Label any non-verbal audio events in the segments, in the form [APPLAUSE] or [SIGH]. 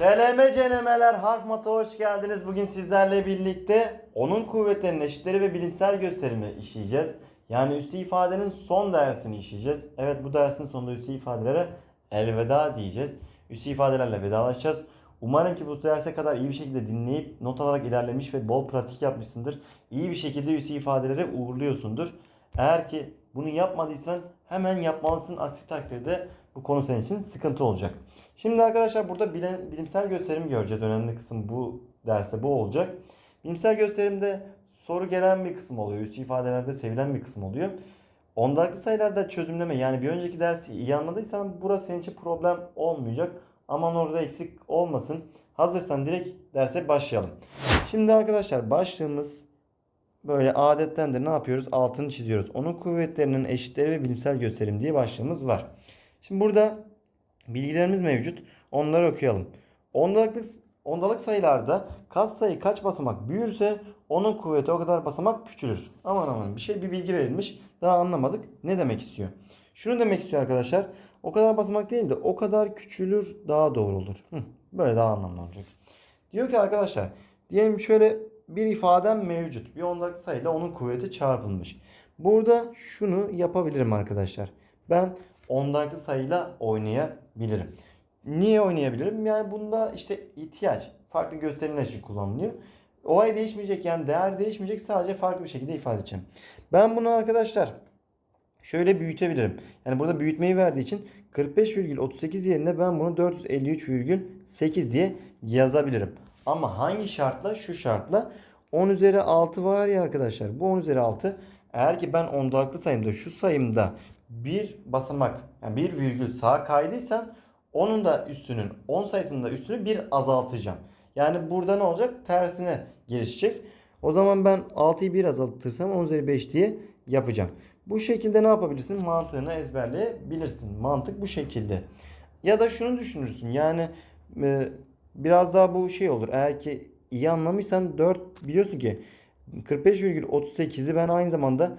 Deneme cenemeler harf mata hoş geldiniz. Bugün sizlerle birlikte onun kuvvetlerinin eşitleri ve bilimsel gösterimi işleyeceğiz. Yani üstü ifadenin son dersini işleyeceğiz. Evet bu dersin sonunda üstü ifadelere elveda diyeceğiz. Üstü ifadelerle vedalaşacağız. Umarım ki bu derse kadar iyi bir şekilde dinleyip not alarak ilerlemiş ve bol pratik yapmışsındır. İyi bir şekilde üstü ifadelere uğurluyorsundur. Eğer ki bunu yapmadıysan hemen yapmalısın. Aksi takdirde bu konu senin için sıkıntı olacak. Şimdi arkadaşlar burada bilim, bilimsel gösterim göreceğiz. Önemli kısım bu derste bu olacak. Bilimsel gösterimde soru gelen bir kısım oluyor. Üstü ifadelerde sevilen bir kısım oluyor. Ondalıklı sayılarda çözümleme yani bir önceki dersi iyi anladıysan burası senin için problem olmayacak. Aman orada eksik olmasın. Hazırsan direkt derse başlayalım. Şimdi arkadaşlar başlığımız böyle adettendir. Ne yapıyoruz? Altını çiziyoruz. Onun kuvvetlerinin eşitleri ve bilimsel gösterim diye başlığımız var. Şimdi burada bilgilerimiz mevcut. Onları okuyalım. Ondalıklı, ondalık sayılarda kaç sayı kaç basamak büyürse onun kuvveti o kadar basamak küçülür. Aman aman bir şey bir bilgi verilmiş. Daha anlamadık. Ne demek istiyor? Şunu demek istiyor arkadaşlar. O kadar basamak değil de o kadar küçülür daha doğru olur. Böyle daha anlamlı olacak. Diyor ki arkadaşlar diyelim şöyle bir ifadem mevcut. Bir ondalık sayıyla onun kuvveti çarpılmış. Burada şunu yapabilirim arkadaşlar. Ben ondalıklı sayıyla oynayabilirim. Niye oynayabilirim? Yani bunda işte ihtiyaç farklı gösterimler için kullanılıyor. Olay değişmeyecek yani değer değişmeyecek sadece farklı bir şekilde ifade edeceğim. Ben bunu arkadaşlar şöyle büyütebilirim. Yani burada büyütmeyi verdiği için 45,38 yerine ben bunu 453,8 diye yazabilirim. Ama hangi şartla? Şu şartla 10 üzeri 6 var ya arkadaşlar. Bu 10 üzeri 6. Eğer ki ben ondalıklı sayımda şu sayımda bir basamak yani bir virgül sağa kaydıysam onun da üstünün 10 sayısının da üstünü bir azaltacağım. Yani burada ne olacak? Tersine gelişecek. O zaman ben 6'yı 1 azaltırsam 10 üzeri 5 diye yapacağım. Bu şekilde ne yapabilirsin? Mantığını ezberleyebilirsin. Mantık bu şekilde. Ya da şunu düşünürsün. Yani e, biraz daha bu şey olur. Eğer ki iyi anlamışsan 4 biliyorsun ki 45,38'i ben aynı zamanda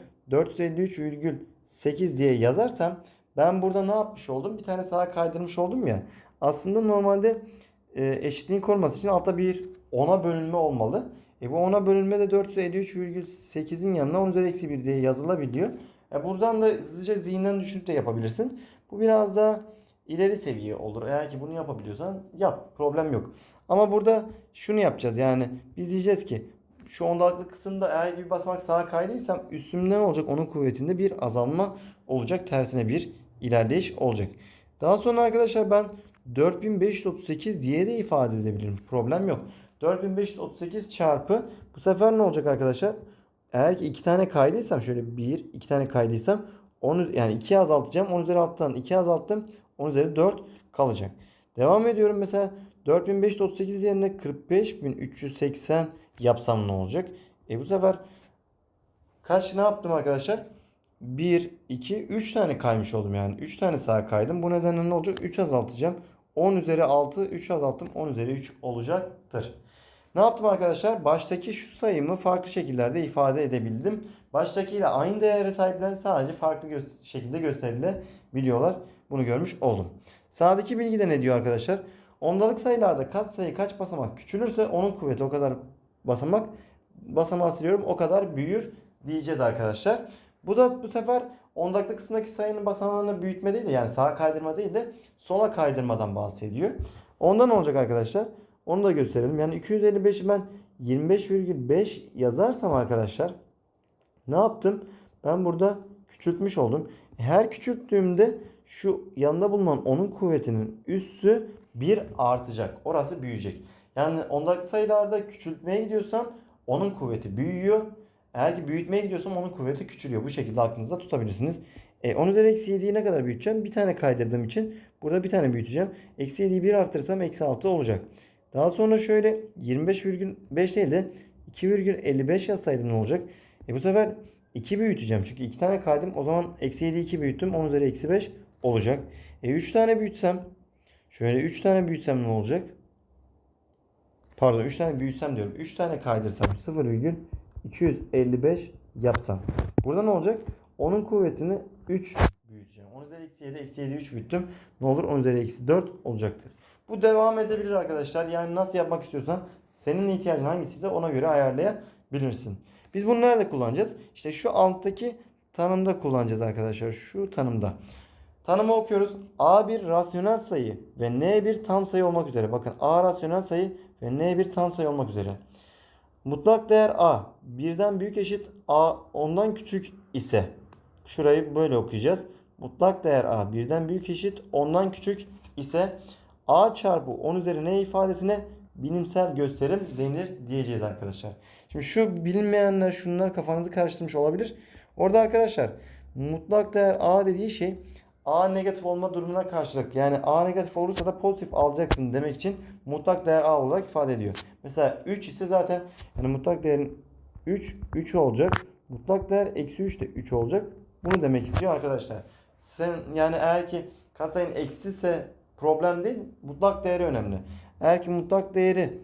453,8 diye yazarsam ben burada ne yapmış oldum? Bir tane sağa kaydırmış oldum ya. Aslında normalde e, eşitliğin koruması için altta bir 10'a bölünme olmalı. E bu 10'a bölünme de 453,8'in yanına 10 üzeri eksi 1 diye yazılabiliyor. E buradan da hızlıca zihinden düşünüp de yapabilirsin. Bu biraz daha ileri seviye olur. Eğer ki bunu yapabiliyorsan yap. Problem yok. Ama burada şunu yapacağız. Yani biz diyeceğiz ki şu ondalıklı kısımda eğer bir basamak sağa kaydıysam üstümde ne olacak? Onun kuvvetinde bir azalma olacak. Tersine bir ilerleyiş olacak. Daha sonra arkadaşlar ben 4538 diye de ifade edebilirim. Problem yok. 4538 çarpı bu sefer ne olacak arkadaşlar? Eğer ki iki tane kaydıysam şöyle bir iki tane kaydıysam onu yani 2'ye azaltacağım. 10 üzeri alttan 2 azalttım. 10 üzeri 4 kalacak. Devam ediyorum mesela 4538 yerine 45380 yapsam ne olacak? E bu sefer kaç ne yaptım arkadaşlar? 1, 2, 3 tane kaymış oldum yani. 3 tane sağa kaydım. Bu nedenle ne olacak? 3 azaltacağım. 10 üzeri 6, 3 azalttım. 10 üzeri 3 olacaktır. Ne yaptım arkadaşlar? Baştaki şu sayımı farklı şekillerde ifade edebildim. Baştakiyle aynı değere sahipler sadece farklı gö- şekilde gösterilebiliyorlar. Bunu görmüş oldum. Sağdaki bilgide ne diyor arkadaşlar? Ondalık sayılarda kaç sayı kaç basamak küçülürse onun kuvveti o kadar basamak basamağı siliyorum o kadar büyür diyeceğiz arkadaşlar. Bu da bu sefer ondalıklı kısımdaki sayının basamağını büyütme değil de yani sağa kaydırma değil de sola kaydırmadan bahsediyor. Ondan olacak arkadaşlar? Onu da gösterelim. Yani 255'i ben 25,5 yazarsam arkadaşlar ne yaptım? Ben burada küçültmüş oldum. Her küçülttüğümde şu yanında bulunan onun kuvvetinin üssü 1 artacak. Orası büyüyecek. Yani ondalıklı sayılarda küçültmeye gidiyorsam onun kuvveti büyüyor. Eğer ki büyütmeye gidiyorsam onun kuvveti küçülüyor. Bu şekilde aklınızda tutabilirsiniz. E, 10 üzeri eksi 7'yi ne kadar büyüteceğim? Bir tane kaydırdığım için burada bir tane büyüteceğim. Eksi 7'yi 1 artırsam eksi 6 olacak. Daha sonra şöyle 25,5 değil de 2,55 yazsaydım ne olacak? E bu sefer 2 büyüteceğim. Çünkü 2 tane kaydım. O zaman eksi 7'yi 2 büyüttüm. 10 üzeri eksi 5 olacak. E 3 tane büyütsem şöyle 3 tane büyütsem ne olacak? Pardon 3 tane büyütsem diyorum. 3 tane kaydırsam 0,255 yapsam. Burada ne olacak? Onun kuvvetini 3 büyüteceğim. 10 üzeri eksi 7 eksi 7 3 büyüttüm. Ne olur? 10 üzeri eksi 4 olacaktır. Bu devam edebilir arkadaşlar. Yani nasıl yapmak istiyorsan senin ihtiyacın hangisiyse ona göre ayarlayabilirsin. Biz bunu nerede kullanacağız? İşte şu alttaki tanımda kullanacağız arkadaşlar. Şu tanımda. Tanımı okuyoruz. A bir rasyonel sayı ve N bir tam sayı olmak üzere. Bakın A rasyonel sayı ve N bir tam sayı olmak üzere. Mutlak değer A birden büyük eşit A ondan küçük ise şurayı böyle okuyacağız. Mutlak değer A birden büyük eşit ondan küçük ise A çarpı 10 üzeri N ifadesine bilimsel gösterim denir diyeceğiz arkadaşlar. Şimdi şu bilinmeyenler şunlar kafanızı karıştırmış olabilir. Orada arkadaşlar mutlak değer A dediği şey A negatif olma durumuna karşılık yani A negatif olursa da pozitif alacaksın demek için mutlak değer A olarak ifade ediyor. Mesela 3 ise zaten yani mutlak değerin 3 3 olacak. Mutlak değer eksi 3 de 3 olacak. Bunu demek istiyor arkadaşlar. Sen yani eğer ki katsayın eksiyse problem değil mutlak değeri önemli. Eğer ki mutlak değeri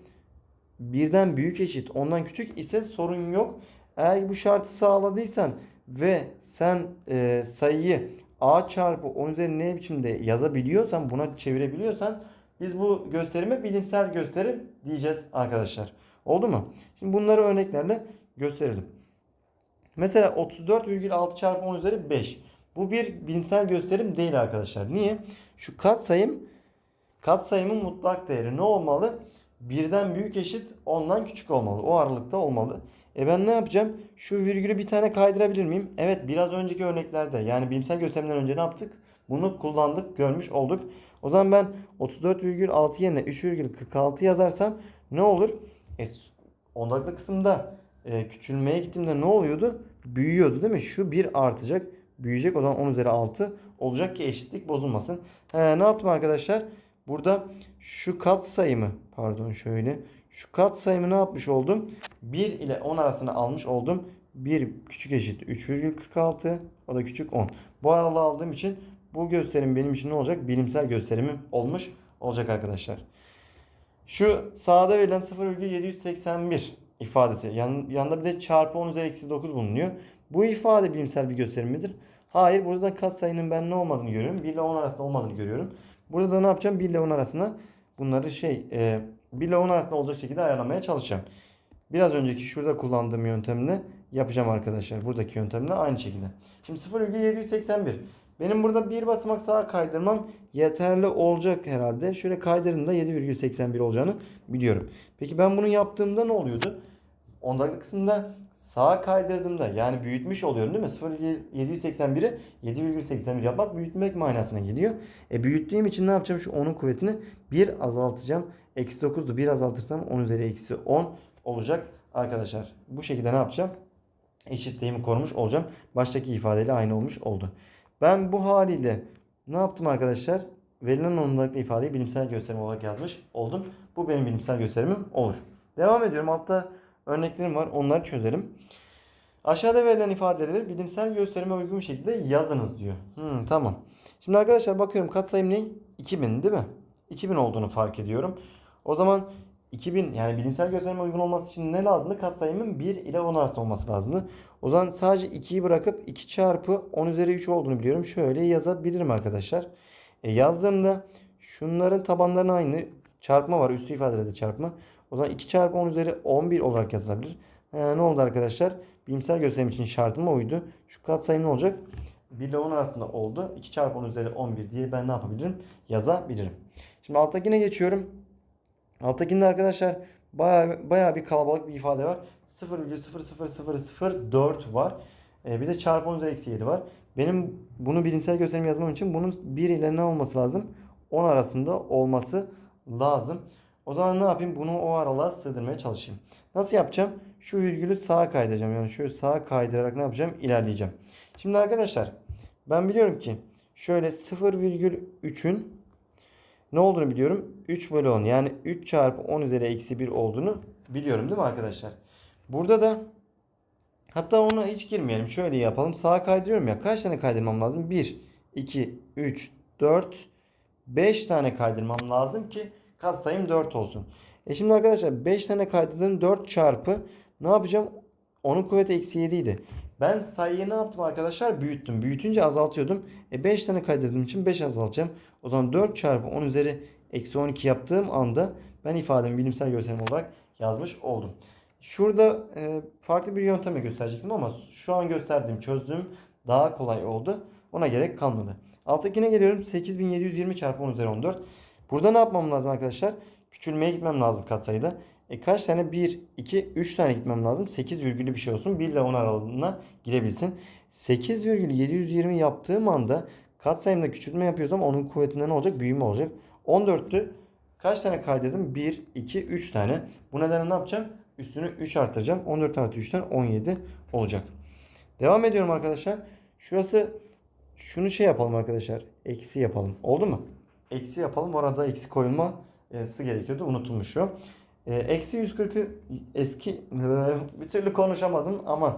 birden büyük eşit ondan küçük ise sorun yok. Eğer bu şartı sağladıysan ve sen e, sayıyı a çarpı 10 üzeri n biçimde yazabiliyorsan buna çevirebiliyorsan biz bu gösterime bilimsel gösterim diyeceğiz arkadaşlar. Oldu mu? Şimdi bunları örneklerle gösterelim. Mesela 34,6 çarpı 10 üzeri 5. Bu bir bilimsel gösterim değil arkadaşlar. Niye? Şu katsayım katsayımın mutlak değeri ne olmalı? Birden büyük eşit ondan küçük olmalı. O aralıkta olmalı. E ben ne yapacağım? Şu virgülü bir tane kaydırabilir miyim? Evet biraz önceki örneklerde yani bilimsel gösterimden önce ne yaptık? Bunu kullandık, görmüş olduk. O zaman ben 34,6 yerine 3,46 yazarsam ne olur? E, ondaklı kısımda e, küçülmeye gittiğimde ne oluyordu? Büyüyordu değil mi? Şu 1 artacak, büyüyecek. O zaman 10 üzeri 6 olacak ki eşitlik bozulmasın. He, ne yaptım arkadaşlar? Burada şu kat sayımı pardon şöyle şu kat sayımı ne yapmış oldum? 1 ile 10 arasını almış oldum. 1 küçük eşit 3,46 o da küçük 10. Bu aralığı aldığım için bu gösterim benim için ne olacak? Bilimsel gösterimim olmuş olacak arkadaşlar. Şu sağda verilen 0,781 ifadesi. Yan, yanında bir de çarpı 10 üzeri eksi 9 bulunuyor. Bu ifade bilimsel bir gösterim midir? Hayır. Burada katsayının ben ne olmadığını görüyorum. 1 ile 10 arasında olmadığını görüyorum. Burada da ne yapacağım? 1 ile 10 arasında bunları şey e, 1 ile 10 arasında olacak şekilde ayarlamaya çalışacağım. Biraz önceki şurada kullandığım yöntemle yapacağım arkadaşlar. Buradaki yöntemle aynı şekilde. Şimdi 0,781. Benim burada bir basamak sağa kaydırmam yeterli olacak herhalde. Şöyle kaydırdığımda 7,81 olacağını biliyorum. Peki ben bunu yaptığımda ne oluyordu? Ondaklı kısımda sağa kaydırdığımda yani büyütmüş oluyorum değil mi? 0,781'i 7,81 yapmak büyütmek manasına geliyor. E büyüttüğüm için ne yapacağım? Şu 10'un kuvvetini 1 azaltacağım. Eksi 9'du 1 azaltırsam 10 üzeri eksi 10 olacak arkadaşlar. Bu şekilde ne yapacağım? Eşitliğimi korumuş olacağım. Baştaki ifadeyle aynı olmuş oldu. Ben bu haliyle ne yaptım arkadaşlar? Verilen ondalıklı ifadeyi bilimsel gösterim olarak yazmış oldum. Bu benim bilimsel gösterimim olur. Devam ediyorum. Altta örneklerim var. Onları çözelim. Aşağıda verilen ifadeleri bilimsel gösterime uygun bir şekilde yazınız diyor. Hmm, tamam. Şimdi arkadaşlar bakıyorum katsayım ne? 2000 değil mi? 2000 olduğunu fark ediyorum. O zaman 2000 yani bilimsel gösterime uygun olması için ne lazımdı? Katsayımın 1 ile 10 arasında olması lazımdı. O zaman sadece 2'yi bırakıp 2 çarpı 10 üzeri 3 olduğunu biliyorum. Şöyle yazabilirim arkadaşlar. E yazdığımda şunların tabanlarına aynı çarpma var. Üstü ifadelerde çarpma. O zaman 2 çarpı 10 üzeri 11 olarak yazılabilir. E, ne oldu arkadaşlar? Bilimsel gösterim için şartıma uydu. Şu katsayım ne olacak? 1 ile 10 arasında oldu. 2 çarpı 10 üzeri 11 diye ben ne yapabilirim? Yazabilirim. Şimdi alttakine geçiyorum. Alttakinde arkadaşlar baya baya bir kalabalık bir ifade var. 0,00004 var. Ee, bir de çarpı 10 üzeri eksi 7 var. Benim bunu bilimsel gösterim yazmam için bunun 1 ile ne olması lazım? 10 arasında olması lazım. O zaman ne yapayım? Bunu o aralığa sığdırmaya çalışayım. Nasıl yapacağım? Şu virgülü sağa kaydıracağım. Yani şöyle sağa kaydırarak ne yapacağım? İlerleyeceğim. Şimdi arkadaşlar ben biliyorum ki şöyle 0,3'ün ne olduğunu biliyorum. 3 bölü 10 yani 3 çarpı 10 üzeri eksi 1 olduğunu biliyorum değil mi arkadaşlar? Burada da hatta ona hiç girmeyelim. Şöyle yapalım. Sağa kaydırıyorum ya. Kaç tane kaydırmam lazım? 1, 2, 3, 4, 5 tane kaydırmam lazım ki katsayım 4 olsun. E şimdi arkadaşlar 5 tane kaydırdığım 4 çarpı ne yapacağım? Onun kuvveti eksi 7 idi. Ben sayıyı ne yaptım arkadaşlar? Büyüttüm. Büyütünce azaltıyordum. E 5 tane kaydırdığım için 5 azaltacağım. O zaman 4 çarpı 10 üzeri eksi 12 yaptığım anda ben ifademi bilimsel gösterim olarak yazmış oldum. Şurada e, farklı bir yönteme gösterecektim ama şu an gösterdiğim çözdüğüm daha kolay oldu. Ona gerek kalmadı. Alttakine geliyorum. 8720 çarpı 10 üzeri 14. Burada ne yapmam lazım arkadaşlar? Küçülmeye gitmem lazım katsayıda. E kaç tane? 1, 2, 3 tane gitmem lazım. 8 virgülü bir şey olsun. 1 ile 10 aralığına girebilsin. 8,720 yaptığım anda katsayımda küçültme yapıyorsam onun kuvvetinde ne olacak? Büyüme olacak. 14'tü. Kaç tane kaydettim? 1, 2, 3 tane. Bu nedenle ne yapacağım? Üstünü 3 artıracağım. 14 artı 3'ten 17 olacak. Devam ediyorum arkadaşlar. Şurası şunu şey yapalım arkadaşlar. Eksi yapalım. Oldu mu? Eksi yapalım. Orada eksi koyulması gerekiyordu. Unutulmuş. E, Eksi 140'ı eski [LAUGHS] bir türlü konuşamadım ama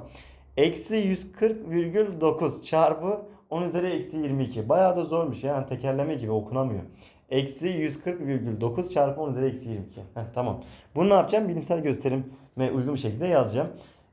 eksi 140,9 çarpı 10 üzeri eksi 22. Bayağı da zormuş yani tekerleme gibi okunamıyor. Eksi 140,9 çarpı 10 üzeri eksi 22. Heh, tamam. Bunu ne yapacağım? Bilimsel gösterime uygun bir şekilde yazacağım.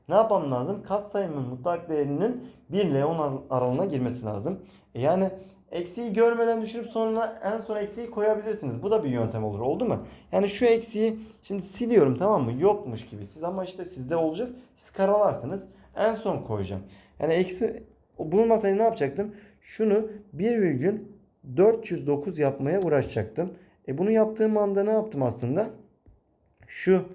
Ne yapmam lazım? Katsayımın mutlak değerinin 1 ile 10 aralığına girmesi lazım. E yani eksiği görmeden düşürüp sonra en son eksiği koyabilirsiniz. Bu da bir yöntem olur. Oldu mu? Yani şu eksiği şimdi siliyorum tamam mı? Yokmuş gibi. Siz ama işte sizde olacak. Siz karalarsınız. En son koyacağım. Yani eksi bulunmasaydı ne yapacaktım? Şunu 1,409 yapmaya uğraşacaktım. E bunu yaptığım anda ne yaptım aslında? Şu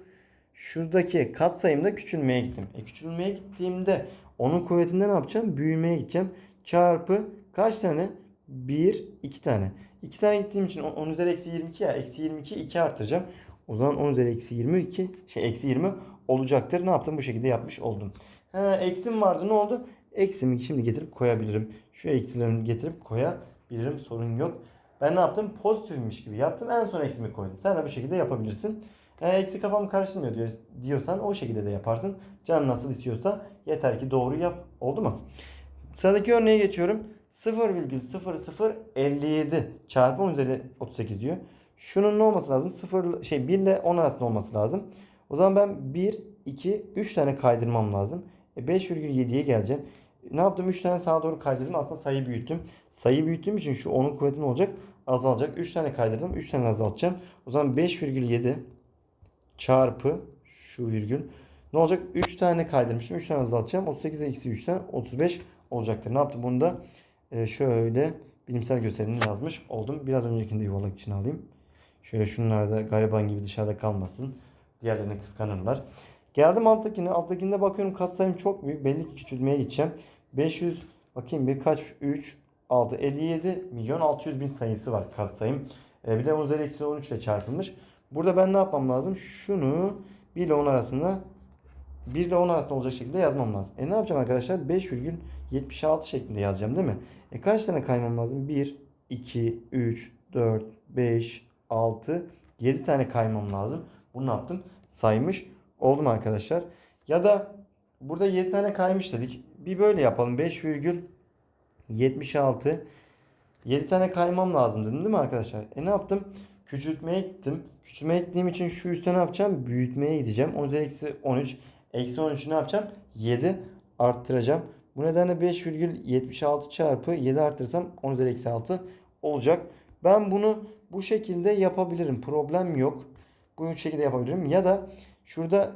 şuradaki katsayımda küçülmeye gittim. E küçülmeye gittiğimde onun kuvvetinde ne yapacağım? Büyümeye gideceğim. Çarpı kaç tane? 1, 2 tane. 2 tane gittiğim için 10 üzeri eksi 22 ya. Eksi 22 2 artıracağım. O zaman 10 üzeri eksi 22 şey eksi 20 olacaktır. Ne yaptım? Bu şekilde yapmış oldum. Ha, eksim vardı ne oldu? Eksimi şimdi getirip koyabilirim. Şu eksilerimi getirip koyabilirim. Sorun yok. Ben ne yaptım? Pozitifmiş gibi yaptım. En son eksimi koydum. Sen de bu şekilde yapabilirsin. E, eksi kafam karıştırmıyor diyor, diyorsan o şekilde de yaparsın. Can nasıl istiyorsa yeter ki doğru yap. Oldu mu? Sıradaki örneğe geçiyorum. 0,0057 çarpı 10 üzeri 38 diyor. Şunun ne olması lazım? 0 şey 1 ile 10 arasında olması lazım. O zaman ben 1, 2, 3 tane kaydırmam lazım. E 5,7'ye geleceğim. Ne yaptım? 3 tane sağa doğru kaydırdım. Aslında sayıyı büyüttüm. Sayıyı büyüttüğüm için şu 10'un kuvveti ne olacak? Azalacak. 3 tane kaydırdım. 3 tane azaltacağım. O zaman 5,7 çarpı şu virgül. Ne olacak? 3 tane kaydırmıştım. 3 tane azaltacağım. 38'e eksi 3'ten 35 olacaktır. Ne yaptım? Bunu da şöyle bilimsel gösterimini yazmış oldum. Biraz öncekinde yuvarlak için alayım. Şöyle şunlar da gariban gibi dışarıda kalmasın. Diğerlerini kıskanırlar. Geldim alttakine. Alttakinde bakıyorum katsayım çok büyük. Belli ki küçülmeye gideceğim. 500 bakayım bir kaç 3 6 57 milyon 600 bin sayısı var katsayım. E, bir de 10 üzeri eksi 13 ile çarpılmış. Burada ben ne yapmam lazım? Şunu 1 ile 10 arasında 1 ile 10 arasında olacak şekilde yazmam lazım. E ne yapacağım arkadaşlar? 5,76 şeklinde yazacağım değil mi? E kaç tane kaymam lazım? 1, 2, 3, 4, 5, 6, 7 tane kaymam lazım. Bunu yaptım? Saymış oldum arkadaşlar. Ya da burada 7 tane kaymış dedik. Bir böyle yapalım. 5,76 7 tane kaymam lazım dedim değil mi arkadaşlar? E ne yaptım? Küçültmeye gittim. Küçültmeye gittiğim için şu üstte ne yapacağım? Büyütmeye gideceğim. 10 üzeri eksi 13. Eksi 13'ü ne yapacağım? 7 arttıracağım. Bu nedenle 5,76 çarpı 7 arttırsam 10 üzeri eksi 6 olacak. Ben bunu bu şekilde yapabilirim. Problem yok. Bu şekilde yapabilirim. Ya da şurada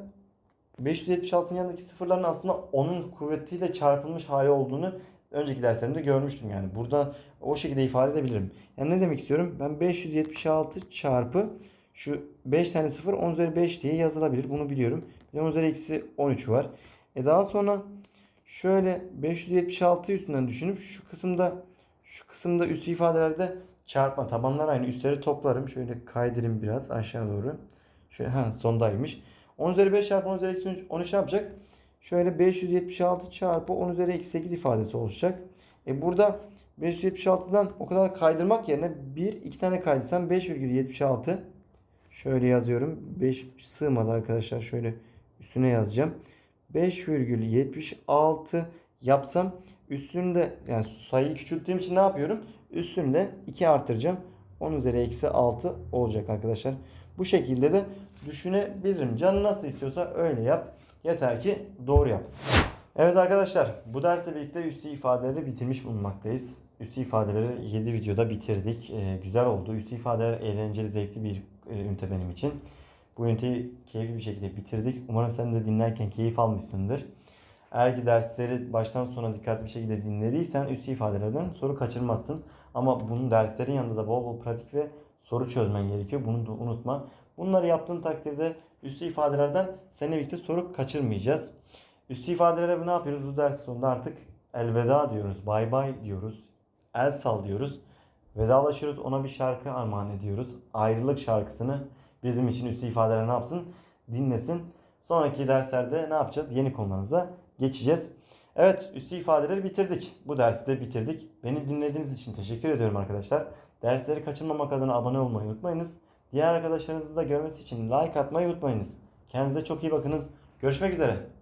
576'nın yanındaki sıfırların aslında onun kuvvetiyle çarpılmış hali olduğunu önceki derslerimde görmüştüm yani. Burada o şekilde ifade edebilirim. Yani ne demek istiyorum? Ben 576 çarpı şu 5 tane 0 10 üzeri 5 diye yazılabilir. Bunu biliyorum. 10 üzeri eksi 13 var. E daha sonra şöyle 576 üstünden düşünüp şu kısımda şu kısımda üstü ifadelerde çarpma tabanlar aynı üstleri toplarım. Şöyle kaydırayım biraz aşağı doğru. Şöyle ha sondaymış. 10 üzeri 5 çarpı 10 üzeri eksi 13, 13 ne yapacak? Şöyle 576 çarpı 10 üzeri eksi 8 ifadesi oluşacak. E burada 576'dan o kadar kaydırmak yerine 1 2 tane kaydırsam 5,76 şöyle yazıyorum. 5 sığmadı arkadaşlar. Şöyle üstüne yazacağım. 5,76 yapsam üstünde yani sayıyı küçülttüğüm için ne yapıyorum? Üstünde 2 artıracağım. 10 üzeri eksi 6 olacak arkadaşlar. Bu şekilde de düşünebilirim. Canı nasıl istiyorsa öyle yap. Yeter ki doğru yap. Evet arkadaşlar bu dersle birlikte üstü ifadeleri bitirmiş bulunmaktayız. üstü ifadeleri 7 videoda bitirdik. Ee, güzel oldu. Üstü ifadeler eğlenceli, zevkli bir ünite benim için. Bu üniteyi keyifli bir şekilde bitirdik. Umarım sen de dinlerken keyif almışsındır. Eğer ki dersleri baştan sona dikkatli bir şekilde dinlediysen üstü ifadelerden soru kaçırmazsın. Ama bunun derslerin yanında da bol bol pratik ve soru çözmen gerekiyor. Bunu da unutma. Bunları yaptığın takdirde üstü ifadelerden seninle birlikte soru kaçırmayacağız. Üstü ifadelere ne yapıyoruz? Bu ders sonunda artık elveda diyoruz. Bay bay diyoruz. El sallıyoruz. Vedalaşıyoruz. Ona bir şarkı armağan ediyoruz. Ayrılık şarkısını bizim için üstü ifadeler ne yapsın? Dinlesin. Sonraki derslerde ne yapacağız? Yeni konularımıza geçeceğiz. Evet üstü ifadeleri bitirdik. Bu dersi de bitirdik. Beni dinlediğiniz için teşekkür ediyorum arkadaşlar. Dersleri kaçırmamak adına abone olmayı unutmayınız. Diğer arkadaşlarınızı da görmesi için like atmayı unutmayınız. Kendinize çok iyi bakınız. Görüşmek üzere.